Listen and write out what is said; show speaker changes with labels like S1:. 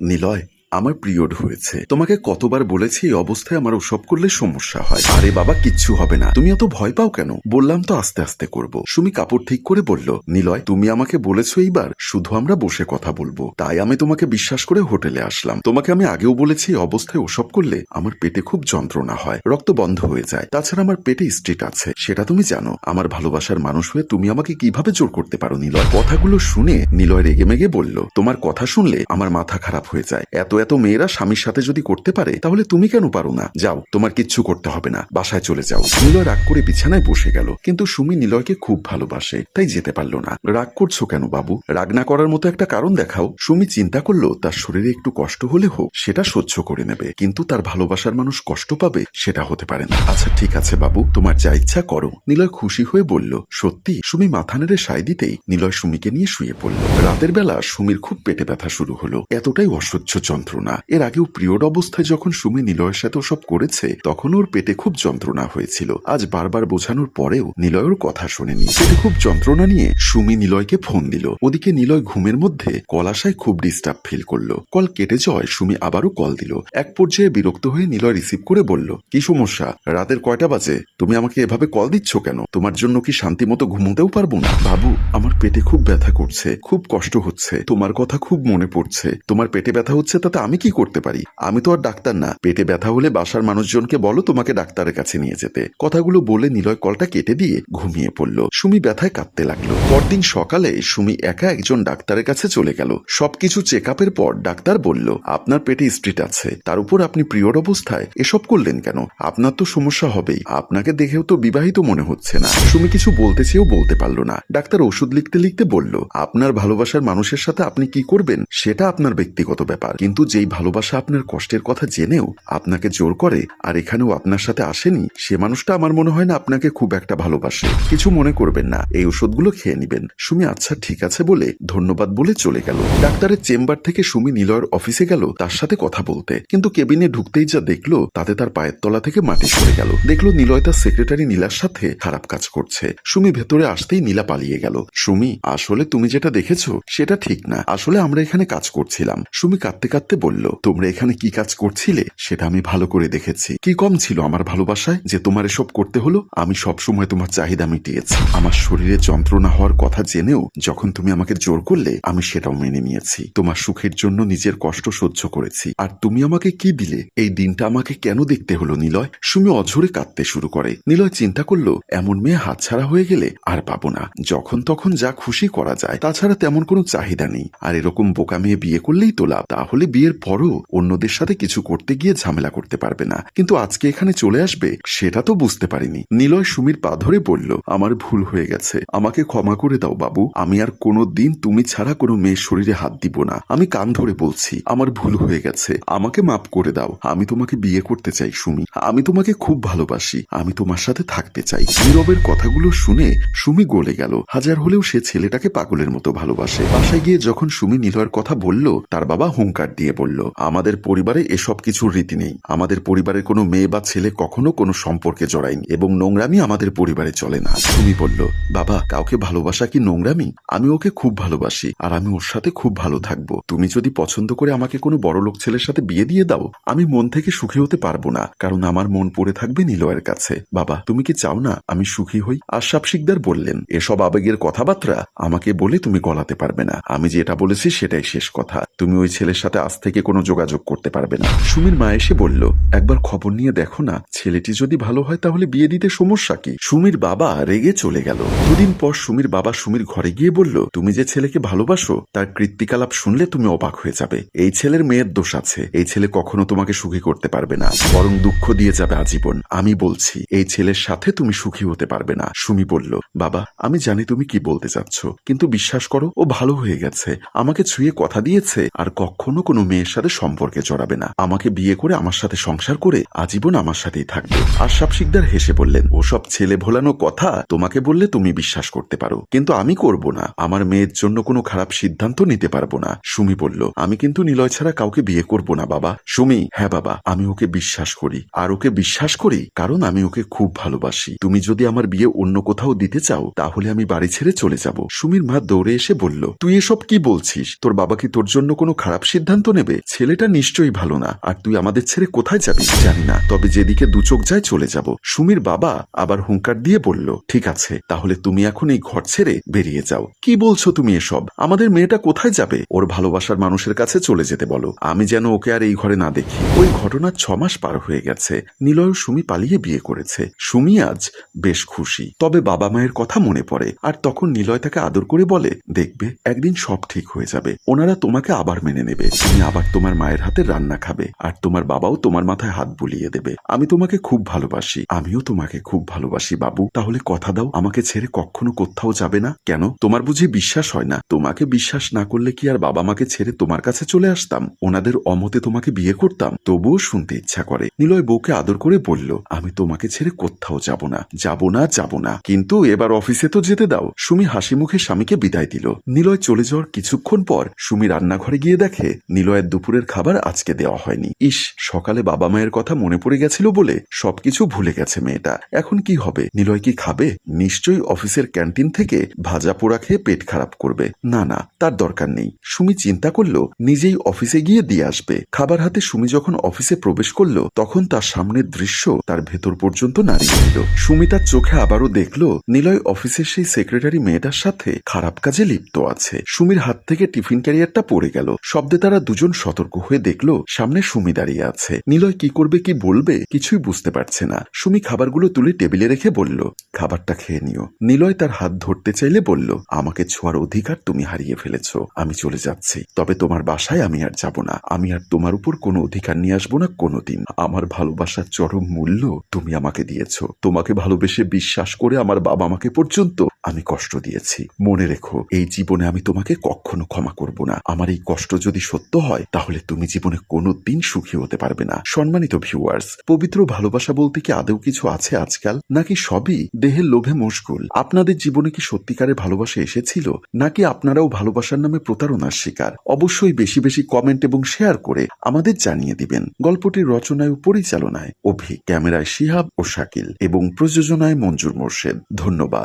S1: নিলয় আমার পিরিয়ড হয়েছে। তোমাকে কতবার বলেছি এই অবস্থায় আমার ওসব করলে সমস্যা হয়। আরে বাবা, কিচ্ছু হবে না। তুমি এত ভয় পাও কেন? বললাম তো আস্তে আস্তে করব। সুমি কাপড় ঠিক করে বলল, নিলয়, তুমি আমাকে বলেছ এইবার। শুধু আমরা বসে কথা বলব। তাই আমি তোমাকে বিশ্বাস করে হোটেলে আসলাম। তোমাকে আমি আগেও বলেছি এই অবস্থায় ওসব করলে আমার পেটে খুব যন্ত্রণা হয়। রক্ত বন্ধ হয়ে যায়। তাছাড়া আমার পেটে স্ট্রিট আছে। সেটা তুমি জানো। আমার ভালোবাসার মানুষ হয়ে তুমি আমাকে কীভাবে জোর করতে পারো, নিলয়? কথাগুলো শুনে নিলয় রেগে মেগে বলল, তোমার কথা শুনলে আমার মাথা খারাপ হয়ে যায়। এত এত মেয়েরা স্বামীর সাথে যদি করতে পারে, তাহলে তুমি কেন পারো না? যাও, তোমার কিচ্ছু করতে হবে না, বাসায় চলে যাও। নিলয় রাগ করে বিছানায় বসে গেল, কিন্তু সুমি নিলয়কে খুব ভালোবাসে, তাই যেতে পারল না। রাগ করছ কেন বাবু? রাগ না করার মতো একটা কারণ দেখাও। সুমি চিন্তা করল, তার শরীরে একটু কষ্ট হলে হোক, সেটা সহ্য করে নেবে, কিন্তু তার ভালোবাসার মানুষ কষ্ট পাবে, সেটা হতে পারে না। আচ্ছা ঠিক আছে বাবু, তোমার যা ইচ্ছা করো। নিলয় খুশি হয়ে বলল, সত্যি, সুমি মাথা নেড়ে সায় দিতেই নিলয় সুমিকে নিয়ে শুয়ে পড়ল। রাতের বেলা সুমির খুব পেটে ব্যথা শুরু হলো, এতটাই অসহ্য যন্ত্রণা। এর আগেও পিরিয়ড অবস্থায় যখন সুমি নিলয়ের সাথে ওসব করেছে, তখন ওর পেটে খুব যন্ত্রণা হয়েছিল। আজ বারবার বোঝানোর পরেও নিলয়ের কথা শোনেনি। পেটে খুব যন্ত্রণা নিয়ে সুমি নিলয়কে ফোন দিল। ওদিকে নিলয় ঘুমের মধ্যে কলাশায় খুব ডিস্টার্ব ফিল করল। কল কেটে যাওয়ায় সুমি আবারও কল দিল। এক পর্যায়ে বিরক্ত হয়ে নিলয় রিসিভ করে বলল, কি সমস্যা? রাতের কয়টা বাজে? তুমি আমাকে এভাবে কল দিচ্ছ কেন? তোমার জন্য কি শান্তি মতো ঘুমোতেও পারব না? বাবু, আমার পেটে খুব ব্যথা করছে। খুব কষ্ট হচ্ছে। তোমার কথা খুব মনে পড়ছে। তোমার পেটে ব্যথা হচ্ছে তাতে আমি কি করতে পারি? আমি তো আর ডাক্তার না। পেটে ব্যথা হলে বাসার মানুষজনকে বলো তোমাকে ডাক্তারের কাছে নিয়ে যেতে। কথাগুলো বলে নিলয় কলটা কেটে দিয়ে ঘুমিয়ে পড়ল। সুমি ব্যথায় কাঁদতে লাগল। পরদিন সকালে সুমি একা একজন ডাক্তারের কাছে চলে গেল। সবকিছু চেক আপের পর ডাক্তার বলল, আপনার পেটে স্ট্রিট আছে। তার উপর আপনি পিরিয়ড অবস্থায় এসব করলেন কেন? আপনার তো সমস্যা হবেই। আপনাকে দেখেও তো বিবাহিত মনে হচ্ছে না। সুমি কিছু বলতে চেয়েও বলতে পারল না। ডাক্তার ওষুধ লিখতে লিখতে বলল, আপনার ভালোবাসার মানুষের সাথে আপনি কি করবেন? সেটা আপনার ব্যক্তিগত ব্যাপার। কিন্তু যেই ভালোবাসা আপনার কষ্টের কথা জেনেও আপনাকে জোর করে আর এখানেও আপনার সাথে আসেনি, সে মানুষটা আমার মনে হয় না আপনাকে খুব একটা ভালোবাসে। কিছু মনে করবেন না, এই ওষুধগুলো খেয়ে নেবেন। সুমি আচ্ছা ঠিক আছে বলে ধন্যবাদ বলে চলে গেল। ডাক্তারের চেম্বার থেকে সুমি নিলয়ের অফিসে গেল তার সাথে কথা বলতে। কিন্তু কেবিনে ঢুকতেই যা দেখল, তাতে তার পায়ের তলা থেকে মাটি সরে গেল। দেখল নিলয় তার সেক্রেটারি নীলার সাথে খারাপ কাজ করছে। সুমি ভেতরে আসতেই নীলা পালিয়ে গেল। সুমি, আসলে তুমি যেটা দেখেছ, সেটা ঠিক না। আসলে আমরা এখানে কাজ করছিলাম। সুমি কাঁদতে কাঁদতে বলল, তোমরা এখানে কি কাজ করছিলে? সেটা আমি ভালো করে দেখেছি। কি কম ছিল আমার ভালোবাসায়? যে তোমার এসব করতে হলো, আমি সবসময় তোমার চাহিদা মিটিয়েছি। আমার শরীরে যন্ত্রণা হওয়ার কথা জেনেও যখন তুমি আমাকে জোর করলে, আমি সেটাও মেনে নিয়েছি। তোমার সুখের জন্য নিজের কষ্ট সহ্য করেছি। আর তুমি আমাকে কি দিলে? এই দিনটা আমাকে কেন দেখতে হলো নিলয়? সুমি অঝরে কাঁদতে শুরু করে। নিলয় চিন্তা করল, এমন মেয়ে হাতছাড়া হয়ে গেলে আর পাবো না। যখন তখন যা খুশি করা যায়, তাছাড়া তেমন কোনো চাহিদা নেই। আর এরকম বোকা মেয়ে বিয়ে করলেই তো লাভ। তাহলে বিয়ের পরও অন্যদের সাথে কিছু করতে গিয়ে ঝামেলা করতে পারবে না। কিন্তু আজকে এখানে চলে আসবে, সেটা তো বুঝতে পারিনি। নিলয় সুমির পা ধরে বলল, আমার ভুল হয়ে গেছে। আমাকে ক্ষমা করে দাও বাবু। আমি আর কোনো দিন তুমি ছাড়া কোনো মেয়ের শরীরে হাত দিব না। আমি কান ধরে বলছি, আমার ভুল হয়ে গেছে। আমাকে মাফ করে দাও। আমি তোমাকে বিয়ে করতে চাই, সুমি। আমি তোমাকে খুব ভালোবাসি। আমি তোমার সাথে থাকতে চাই। নীরবের কথাগুলো শুনে সুমি গলে গেল। হাজার হলেও সে ছেলেটাকে পাগলের মতো ভালোবাসে। বাসায় গিয়ে যখন সুমি নিলয়ের কথা বলল, তার বাবা হুঙ্কার দিয়ে বলল আমাদের পরিবারে এসব কিছুর রীতি নেই। আমাদের পরিবারের কোনো মেয়ে বা ছেলে কখনো কোনো সম্পর্কে জড়ায়নি এবং নোংরামি আমাদের পরিবারে চলে না। সুমি বলল, বাবা, কাউকে ভালোবাসা কি নোংরামি? আমি ওকে খুব ভালোবাসি আর আমি ওর সাথে খুব ভালো থাকব। তুমি যদি পছন্দ করে আমাকে কোনো বড় লোক ছেলের সাথে বিয়ে দিয়ে দাও, আমি মন থেকে সুখী হতে পারব না, কারণ আমার মন পড়ে থাকবে নিলয়ের কাছে। বাবা, তুমি কি চাও না আমি সুখী হই? আশরাফ শিকদার বললেন, এসব আবেগের কথাবার্তা আমাকে বলে তুমি গলাতে পারবে না। আমি যেটা বলেছি সেটাই শেষ কথা। তুমি ওই ছেলের সাথে আজ থেকে কোনো যোগাযোগ করতে পারবে না। সুমির মা এসে বলল, একবার খবর নিয়ে দেখো না, ছেলেটি যদি ভালো হয় তাহলে বিয়ে দিতে সমস্যা কি? সুমির বাবা রেগে চলে গেল। দুদিন পর সুমির বাবা সুমির ঘরে গিয়ে বলল, তুমি যে ছেলেকে ভালোবাসো, তার কৃত্তিকালাপ শুনলে তুমি অবাক হয়ে যাবে। এই ছেলের মেয়ের দোষ আছে। এই ছেলে কখনো তোমাকে সুখী করতে পারবে না, বরং দুঃখ দিয়ে যাবে আজীবন। আমি বলছি, এই ছেলের সাথে তুমি সুখী হতে পারবে না। সুমি বলল, বাবা, আমি জানি তুমি কি বলতে চাচ্ছ, কিন্তু বিশ্বাস করো, ও ভালো হয়ে গেছে। আমাকে ছুঁয়ে কথা দিয়েছে, আর কখনো কোনো মেয়ের সাথে সম্পর্কে জড়াবে না। আমাকে বিয়ে করে আমার সাথে সংসার করে আজীবন আমার সাথেই থাকবে। আশরাফ শিকদার হেসে বললেন, ওসব ছেলে ভোলানো কথা, তোমাকে বললে তুমি বিশ্বাস করতে পারো। কিন্তু আমি করব না। আমার মেয়ের জন্য কোনো খারাপ সিদ্ধান্ত নিতে পারব না। সুমি বলল, আমি কিন্তু নিলয় ছাড়া কাউকে বিয়ে করব না, বাবা। সুমি হ্যাঁ বাবা, আমি ওকে বিশ্বাস করি। আর ওকে বিশ্বাস করি কারণ আমি ওকে খুব ভালোবাসি। তুমি যদি আমার বিয়ে অন্য কোথাও দিতে চাও, তাহলে আমি বাড়ি ছেড়ে চলে যাব। সুমির মা দৌড়ে এসে বলল, তুই এসব কি বলছিস? তোর বাবা কি তোর জন্য কোনো খারাপ সিদ্ধান্ত নেবে, ছেলেটা নিশ্চয়ই ভালো না। আর তুই আমাদের ছেড়ে কোথায় যাবি? জানি না। তবে যেদিকে দু চোখ যায় চলে যাব। সুমির বাবা আবার হুঙ্কার দিয়ে বলল, ঠিক আছে, তাহলে তুমি এখন এই ঘর ছেড়ে বেরিয়ে যাও। কি বলছো তুমি এসব? আমাদের মেয়েটা কোথায় যাবে? ওর ভালোবাসার মানুষের কাছে চলে যেতে বলো। আমি যেন ওকে আর এই ঘরে না দেখি। ওই ঘটনার ছ মাস পার হয়ে গেছে। নিলয় সুমি পালিয়ে বিয়ে করেছে। সুমি আজ বেশ খুশি। তবে বাবা মায়ের কথা মনে পড়ে। আর তখন নিলয় তাকে আদর করে বলে, দেখবে, একদিন সব ঠিক হয়ে যাবে। ওনারা তোমাকে আবার মেনে নেবে। তুমি আবার তোমার মায়ের হাতে রান্না খাবে। আর তোমার বাবাও তোমার মাথায় হাত বুলিয়ে দেবে। আমি তোমাকে খুব ভালোবাসি। আমিও তোমাকে খুব ভালোবাসি, বাবু। তাহলে কথা দাও, আমাকে ছেড়ে কখনো কোথাও যাবে না? কেন? তোমার বুঝি বিশ্বাস হয় না। তোমাকে বিশ্বাস না করলে কি আর বাবা মাকে ছেড়ে তোমার কাছে চলে আসতাম? ওনাদের অমতে তোমাকে বিয়ে করতাম। তবুও শুনতে ইচ্ছা করে। নিলয় বউকে আদর করে বলল, আমি তোমাকে ছেড়ে কোথাও যাব না। যাব না যাব না। কিন্তু এবার অফিসে তো যেতে দাও। সুমি হাসি মুখে স্বামীকে বিদায় দিল। নিলয় চলে যাওয়ার কিছুক্ষণ পর সুমি রান্নাঘরে গিয়ে দেখে নিলয়ের দুপুরের খাবার আজকে দেওয়া হয়নি। ইস, সকালে বাবা মায়ের কথা মনে পড়ে গেছিল বলে সবকিছু ভুলে গেছে মেয়েটা। এখন কি হবে? নিলয় কি খাবে? নিশ্চয়ই অফিসের ক্যান্টিন থেকে ভাজা পোড়া খেয়ে পেট খারাপ করবে। না না, তার দরকার নেই। সুমি চিন্তা করল, নিজেই অফিসে গিয়ে দিয়ে আসবে। খাবার হাতে সুমি যখন অফিসে প্রবেশ করল, তখন তার সামনের দৃশ্য তার ভেতর পর্যন্ত নাড়িয়ে দিল সুমি তার চোখে আবারও দেখল, নিলয় অফিসের সেই সেক্রেটারি মেয়েটার সাথে খারাপ কাজে লিপ্ত আছে। সুমির হাত থেকে টিফিন ক্যারিয়ারটা পড়ে গেল। শব্দে তারা দুজন সতর্ক হয়ে দেখল, সামনে সুমি দাঁড়িয়ে আছে। নিলয় কি করবে, কি বলবে, কিছুই বুঝতে পারছে না। সুমি খাবারগুলো তুলে টেবিলে রেখে বলল, খাবারটা খেয়ে নিও। নিলয় তার হাত ধরতে চাইলে বলল, আমাকে ছোঁয়ার অধিকার তুমি হারিয়ে ফেলেছ। আমি চলে যাচ্ছি। তবে তোমার বাসায় আমি আর যাব না। আমি আর তোমার উপর কোনো অধিকার নিয়ে আসব না কোনোদিন। আমার ভালোবাসার চরম মূল্য তুমি আমাকে দিয়েছ। তোমাকে ভালোবেসে বিশ্বাস করে আমার বাবা আমাকে পর্যন্ত আমি কষ্ট দিয়েছি। মনে রেখো, এই জীবনে আমি তোমাকে কখনো ক্ষমা করব না। আমার এই কষ্ট যদি সত্য হয়, তাহলে তুমি জীবনে কোনো দিন সুখী হতে পারবে না। সম্মানিত ভিউয়ার্স পবিত্র ভালোবাসা বলতে কি আদৌ কিছু আছে আজকাল? নাকি সবই দেহের লোভে মশগুল আপনাদের জীবনে কি সত্যিকারের ভালোবাসা এসেছিল? নাকি আপনারাও ভালোবাসার নামে প্রতারণার শিকার? অবশ্যই বেশি বেশি কমেন্ট এবং শেয়ার করে আমাদের জানিয়ে দিবেন। গল্পটির রচনায় ও পরিচালনায় অভি, ক্যামেরায় শিহাব ও শাকিল এবং প্রযোজনায় মঞ্জুর মোর্শেদ। ধন্যবাদ।